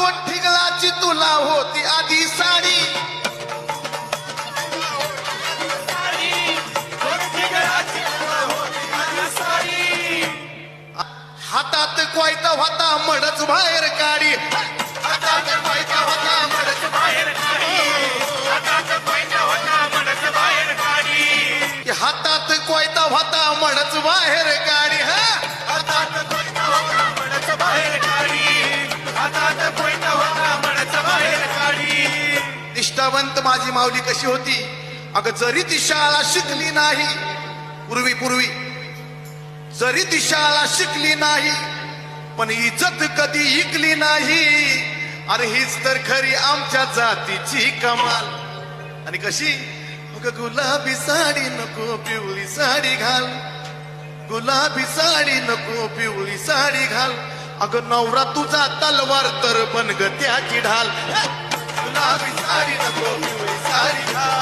दोन ठिंगलाची तुला होती आधी साडी. हातात कोयता होता मडच बाहेर काढी. हातात कोयता होता मडच बाहेर काढी. हातात कोयता होता मडच बाहेर काढी हा हातात निष्ठावंत माझी माऊली कशी होती? अगं जरी ती शाळा शिकली नाही पूर्वी पूर्वी जरी ती शाळा शिकली नाही पण इज्जत कधी इकली नाही. अरे हीच तर खरी आमच्या जातीची कमाल. आणि कशी? अगं गुलाबी साडी नको पिवळी साडी घाल. गुलाबी साडी नको पिवळी साडी घाल. अगं नवरा तुझा तलवार तर बन ग त्याची ढाल. सारी रंगोली हुई सारी हाँ